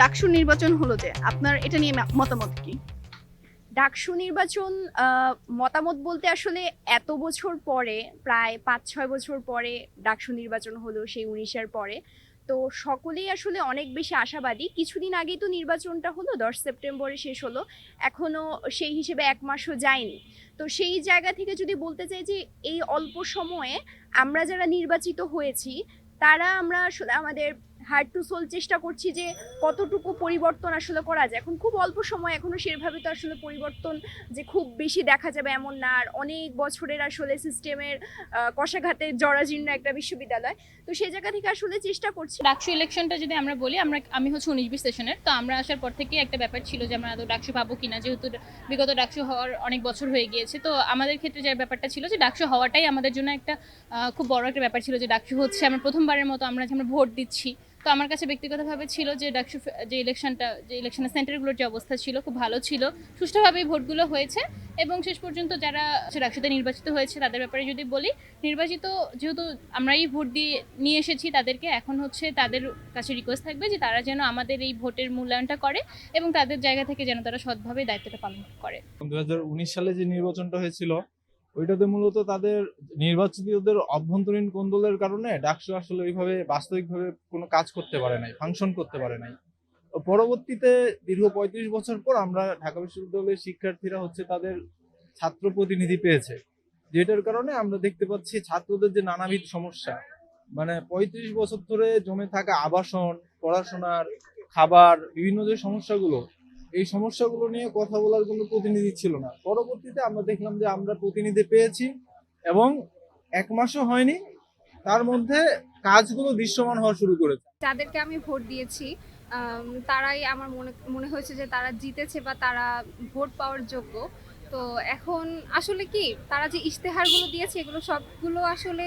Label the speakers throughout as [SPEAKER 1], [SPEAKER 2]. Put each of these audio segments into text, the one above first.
[SPEAKER 1] ডাকসু নির্বাচন হলো যে, আপনার এটা নিয়ে মতামত কি?
[SPEAKER 2] ডাকসু নির্বাচন মতামত বলতে আসলে এত বছর পরে, প্রায় পাঁচ ছয় বছর পরে ডাকসু নির্বাচন হলো সেই উনিশের পরে। তো সকলেই আসলে অনেক বেশি আশাবাদী। কিছুদিন আগেই তো নির্বাচনটা হলো, দশ সেপ্টেম্বরে শেষ হলো। এখনও সেই হিসেবে এক মাসও যায়নি। তো সেই জায়গা থেকে যদি বলতে চাই যে, এই অল্প সময়ে আমরা যারা নির্বাচিত হয়েছি, তারা আমরা আসলে আমাদের হার্ড টু সোল চেষ্টা করছি যে কতটুকু পরিবর্তন আসলে করা যায়। এখন খুব অল্প সময় এখনও সেভাবে তো আসলে পরিবর্তন যে খুব বেশি দেখা যাবে এমন না। আর অনেক বছরের আসলে সিস্টেমের কষাঘাতে জরাজীর্ণ একটা বিশ্ববিদ্যালয়। তো সেই জায়গা থেকে আসলে চেষ্টা করছি।
[SPEAKER 3] ডাকসু ইলেকশনটা যদি আমরা বলি, আমরা, আমি হচ্ছে উনিশ বিশ সেশনের তো আমরা আসার পর থেকে একটা ব্যাপার ছিল যে আমরা আদৌ ডাকসু পাবো কিনা, যেহেতু বিগত ডাকসু হওয়ার অনেক বছর হয়ে গিয়েছে। তো আমাদের ক্ষেত্রে যে ব্যাপারটা ছিল যে ডাকসু হওয়াটাই আমাদের জন্য একটা খুব বড় একটা ব্যাপার ছিল যে ডাকসু হচ্ছে আমরা প্রথমবারের মতো আমরা আমরা ভোট দিচ্ছি। তো আমার কাছে ব্যক্তিগতভাবে ছিল যে ডাকসু যে ইলেকশনটা, যে ইলেকশনের সেন্টারগুলোর যে অবস্থা ছিল, খুব ভালো ছিল। সুষ্ঠুভাবেই ভোটগুলো হয়েছে এবং শেষ পর্যন্ত যারা ডাকসুতে নির্বাচিত হয়েছে, তাদের ব্যাপারে যদি বলি, নির্বাচিত যেহেতু আমরাই ভোট দিয়ে, নিয়ে এসেছি তাদেরকে, এখন হচ্ছে তাদের কাছে রিকোয়েস্ট থাকবে যে তারা যেন আমাদের এই ভোটের মূল্যায়নটা করে এবং তাদের জায়গা থেকে যেন তারা সৎভাবে দায়িত্বটা পালন করে।
[SPEAKER 4] দু হাজার উনিশ সালে যে নির্বাচনটা হয়েছিল ওইটাতে মূলত তাদের নির্বাচিতদের অভ্যন্তরীণ কোন্দলের কারণে ডাকসু আসলে ওইভাবে বাস্তবিকভাবে কোনো কাজ করতে পারে নাই ফাংশন করতে পারে নাই। পরবর্তীতে দীর্ঘ পঁয়ত্রিশ বছর পর আমরা ঢাকা বিশ্ববিদ্যালয়ের শিক্ষার্থীরা হচ্ছে তাদের ছাত্র প্রতিনিধি পেয়েছে, যেটার কারণে আমরা দেখতে পাচ্ছি ছাত্রদের যে নানাবিধ সমস্যা। মানে পঁয়ত্রিশ বছর ধরে জমে থাকা আবাসন, পড়াশোনার, খাবার, বিভিন্ন যে সমস্যাগুলো এই সমস্যাগুলো নিয়ে কথা বলার কোনো প্রতিনিধি ছিল না। পরবর্তীতে আমরা দেখলাম যে আমরা প্রতিনিধি পেয়েছি এবং এক মাসও হয়নি, তার মধ্যে কাজগুলো দৃশ্যমান হওয়া শুরু করেছে।
[SPEAKER 5] যাদেরকে আমি ভোট দিয়েছি তারাই আমার মনে মনে হয়েছে যে তারা জিতেছে বা তারা ভোট পাওয়ার যোগ্য। তো এখন আসলে কি, তারা যে ইশতেহারগুলো দিয়েছে, এগুলো সবগুলো আসলে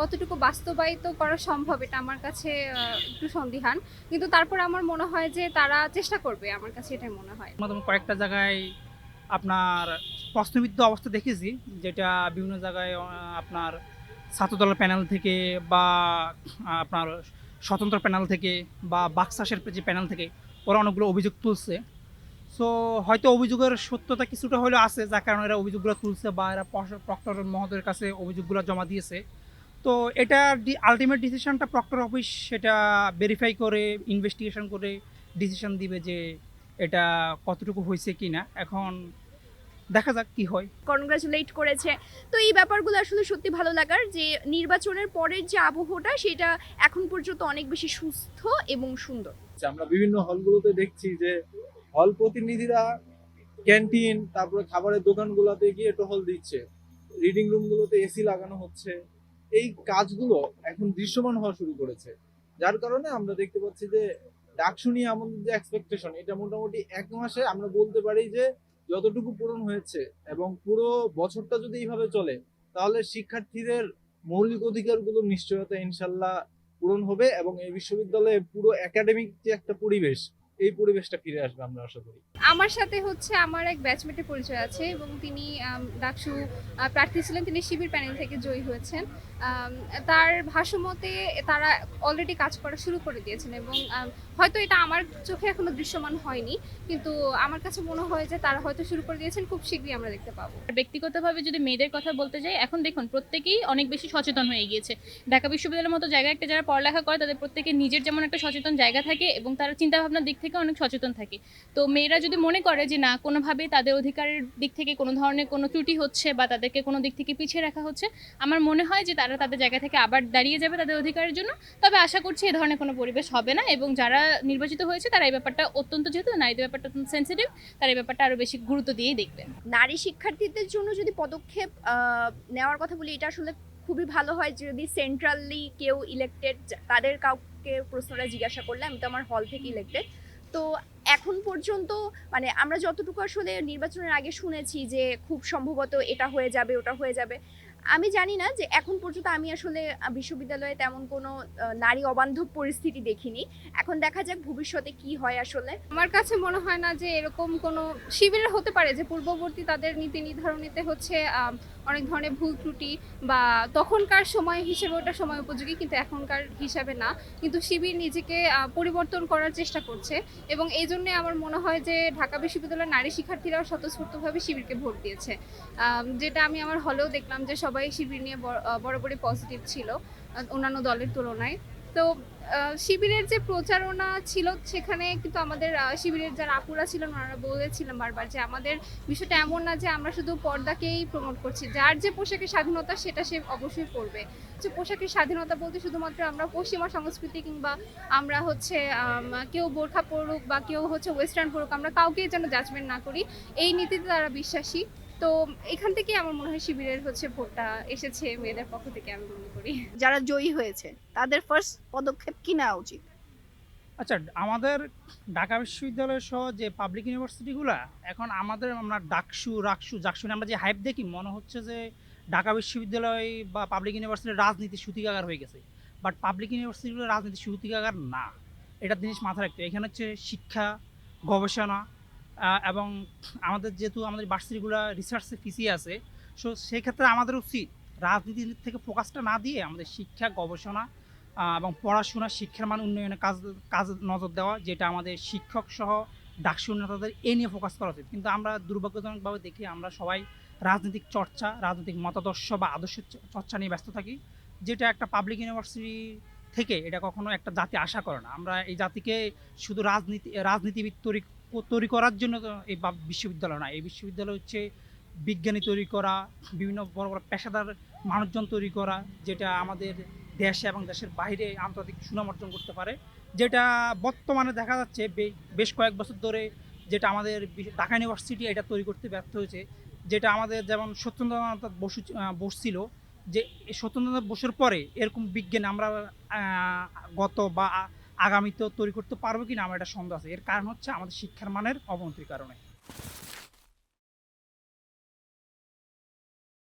[SPEAKER 5] কতটুকু বাস্তবায়িত করা সম্ভব এটা আমার কাছে একটু সন্দিহান। কিন্তু তারপর আমার মনে হয় যে তারা চেষ্টা করবে, আমার কাছে এটাই মনে হয়।
[SPEAKER 6] কয়েকটা জায়গায় আপনার প্রশ্নবিদ্ধ অবস্থা দেখেছি, যেটা বিভিন্ন জায়গায় আপনার ছাত্রদলের প্যানেল থেকে বা আপনার স্বতন্ত্র প্যানেল থেকে বা বাক্সাসের যে প্যানেল থেকে, ওরা অনেকগুলো অভিযোগ তুলছে। সো হয়তো অভিযোগের সত্যতা কিছুটা হলেও আছে, যার কারণে এরা অভিযোগগুলো তুলছে বা এরা প্রক্টর মহোদয়ের কাছে অভিযোগগুলো জমা দিয়েছে। তো এটা আলটিমেট ডিসিশনটা প্রক্টর অফিস সেটা ভেরিফাই করে ইনভেস্টিগেশন করে ডিসিশন দিবে যে এটা কতটুকু হয়েছে কি না এখন দেখা যাক কি হয়।
[SPEAKER 2] কনগ্রাচুলেট করেছে। তো এই ব্যাপারগুলো আসলে সত্যি ভালো লাগার যে নির্বাচনের পরের যে আবহটা সেটা এখন পর্যন্ত অনেক বেশি সুস্থ এবং সুন্দর।
[SPEAKER 4] যে আমরা বিভিন্ন হলগুলোতে দেখছি যে হল প্রতিনিধিরা ক্যান্টিন তারপরে খাবারের দোকানগুলোতে গিয়ে টহল দিচ্ছে। রিডিং রুমগুলোতে এসি লাগানো হচ্ছে। এই কাজগুলো এখন দৃশ্যমান হওয়া শুরু করেছে। যার কারণে আমরা দেখতে পাচ্ছি যে ডাকসু আমাদের যে এক্সপেকটেশন এটা মোটামুটি এক মাসে আমরা বলতে পারি যে যতটুকু পূরণ হয়েছে এবং পুরো বছরটা যদি এইভাবে চলে, তাহলে শিক্ষার্থীদের মৌলিক অধিকারগুলো নিশ্চয়তা ইনশাল্লাহ পূরণ হবে এবং এই বিশ্ববিদ্যালয়ে পুরো একাডেমিক যে একটা পরিবেশ এই পরিবেশটা ফিরে আসবে আমরা আশা করি।
[SPEAKER 5] আমার সাথে হচ্ছে আমার এক ব্যাচমেটের পরিচয় আছে এবং তিনি ডাকসু প্রার্থী ছিলেন। তিনি শিবির প্যানেল থেকে জয়ী হয়েছেন। তার ভাষ্যমতে তারা অলরেডি কাজ করা শুরু করে দিয়েছেন এবং হয়তো এটা আমার চোখে এখনও দৃশ্যমান হয়নি, কিন্তু আমার কাছে মনে হয় যে তারা হয়তো শুরু করে দিয়েছেন, খুব শীঘ্রই আমরা দেখতে পাবো।
[SPEAKER 3] ব্যক্তিগতভাবে যদি মেয়েদের কথা বলতে যাই, এখন দেখুন প্রত্যেকেই অনেক বেশি সচেতন হয়ে গিয়েছে। ঢাকা বিশ্ববিদ্যালয়ের মতো জায়গায় একটা যারা পড়ালেখা করে, তাদের প্রত্যেকে নিজের যেমন একটা সচেতন জায়গা থাকে এবং তারা চিন্তাভাবনার দিক থেকে অনেক সচেতন থাকে। তো মেয়েরা যদি মনে করে যে না, কোনোভাবেই তাদের অধিকারের দিক থেকে কোনো ধরনের কোনো ত্রুটি হচ্ছে বা তাদেরকে কোনো দিক থেকে পিছিয়ে রাখা হচ্ছে, আমার মনে হয় যে তারা তাদের জায়গা থেকে আবার দাঁড়িয়ে যাবে তাদের অধিকারের জন্য। তবে আশা করছি এ ধরনের কোনো পরিবেশ হবে না এবং যারা নির্বাচিত হয়েছে, তারা এই ব্যাপারটা অত্যন্ত যেহেতু নারীদের ব্যাপারটা অত্যন্ত সেন্সিটিভ তারা এই ব্যাপারটা আরও বেশি গুরুত্ব দিয়েই দেখবেন।
[SPEAKER 2] নারী শিক্ষার্থীদের জন্য যদি পদক্ষেপ নেওয়ার কথা বলি, এটা আসলে খুবই ভালো হয় যদি সেন্ট্রালি কেউ ইলেক্টেড তাদের কাউকে প্রশ্নটা জিজ্ঞাসা করলে, আমি তো আমার হল থেকে ইলেক্টেড তো এখন পর্যন্ত মানে আমরা যতটুকু আসলে নির্বাচনের আগে শুনেছি যে খুব সম্ভবত এটা হয়ে যাবে, ওটা হয়ে যাবে আমি জানি না যে এখন পর্যন্ত আমি আসলে বিশ্ববিদ্যালয়ে তেমন কোনো নারী অবান্ধব পরিস্থিতি দেখিনি। এখন দেখা যাক ভবিষ্যতে কি হয় আসলে।
[SPEAKER 5] আমার কাছে মনে হয় না যে এরকম কোনো শিবিরের হতে পারে যে পূর্ববর্তী তাদের নীতি নির্ধারণীতে হচ্ছে অনেক ধরনের ভুল ত্রুটি বা তখনকার সময় হিসেবে ওটা সময় উপযোগী, কিন্তু এখনকার হিসাবে না। কিন্তু শিবির নিজেকে পরিবর্তন করার চেষ্টা করছে এবং এই জন্যে আমার মনে হয় যে ঢাকা বিশ্ববিদ্যালয়ের নারী শিক্ষার্থীরাও স্বতঃস্ফূর্তভাবে শিবিরকে ভোট দিয়েছে। যেটা আমি আমার হলেও দেখলাম যে সবাই শিবির নিয়ে বরাবরই পজিটিভ ছিল অন্যান্য দলের তুলনায়। তো শিবিরের যে প্রচারণা ছিল সেখানে কিন্তু আমাদের শিবিরের যারা আপুরা ছিলেন ওনারা বলেছিলেন বারবার যে আমাদের বিষয়টা এমন না যে আমরা শুধু পর্দাকেই প্রমোট করছি। যার যে পোশাকের স্বাধীনতা সেটা সে অবশ্যই পরবে। যে পোশাকের স্বাধীনতা বলতে শুধুমাত্র আমরা পশ্চিমা সংস্কৃতি কিংবা আমরা হচ্ছে কেউ বোরখা পড়ুক বা কেউ হচ্ছে ওয়েস্টার্ন পড়ুক আমরা কাউকেই যেন জাজমেন্ট না করি, এই নীতিতে তারা বিশ্বাসী। তো এখান থেকে আমার মনে হয় শিবিরের হচ্ছে ভোটটা এসেছে মেয়েদের পক্ষ থেকে আমি মনে করি।
[SPEAKER 1] যারা জয়ী হয়েছে তাদের ফার্স্ট পদক্ষেপ কি নেওয়া উচিত?
[SPEAKER 6] আচ্ছা আমাদের ঢাকা বিশ্ববিদ্যালয় সহ যে পাবলিক ইউনিভার্সিটিগুলা এখন আমাদের আমরা ডাকসু রাকসু জাকসু আমরা যে হাইপ দেখি মনে হচ্ছে যে ঢাকা বিশ্ববিদ্যালয় বা পাবলিক ইউনিভার্সিটির রাজনীতি সূতিকাগার হয়ে গেছে। বাট পাবলিক ইউনিভার্সিটিগুলো রাজনীতি সূতিকাগার না। এটা জিনিস মাথায় রাখতে হবে। এখানে হচ্ছে শিক্ষা গবেষণা এবং আমাদের যেহেতু আমাদের ভার্সিটিগুলো রিসার্চে পিছিয়ে আছে সো সেক্ষেত্রে আমাদের উচিত রাজনীতির থেকে ফোকাসটা না দিয়ে আমাদের শিক্ষা, গবেষণা এবং পড়াশোনা, শিক্ষার মান উন্নয়নে কাজ কাজ নজর দেওয়া, যেটা আমাদের শিক্ষক সহ ডাকসু নেতাদের এ নিয়ে ফোকাস করা উচিত। কিন্তু আমরা দুর্ভাগ্যজনকভাবে দেখি, আমরা সবাই রাজনৈতিক চর্চা, রাজনৈতিক মতাদর্শ বা আদর্শ চর্চা নিয়ে ব্যস্ত থাকি, যেটা একটা পাবলিক ইউনিভার্সিটি থেকে এটা কখনো একটা জাতি আশা করে না। আমরা এই জাতিকে শুধু রাজনীতি, রাজনীতিবিদ তৈরি তৈরি করার জন্য এই বিশ্ববিদ্যালয় না। এই বিশ্ববিদ্যালয় হচ্ছে বিজ্ঞানী তৈরি করা, বিভিন্ন বড় বড় পেশাদার মানুষজন তৈরি করা, যেটা আমাদের দেশে এবং দেশের বাইরে আন্তর্জাতিক সুনাম অর্জন করতে পারে। যেটা বর্তমানে দেখা যাচ্ছে বেশ কয়েক বছর ধরে যেটা আমাদের ঢাকা ইউনিভার্সিটি এটা তৈরি করতে ব্যর্থ হয়েছে। যেটা আমাদের যেমন সত্যেন্দ্রনাথ বসু বসছিল যে সত্যেন্দ্রনাথ বসুর পরে এরকম বিজ্ঞান আমরা গত বা আগামীতেও তৈরি করতে পারব কিনা আমার এটা সন্দেহ আছে। এর কারণ হচ্ছে আমাদের শিক্ষার মানের অবনতির কারণে।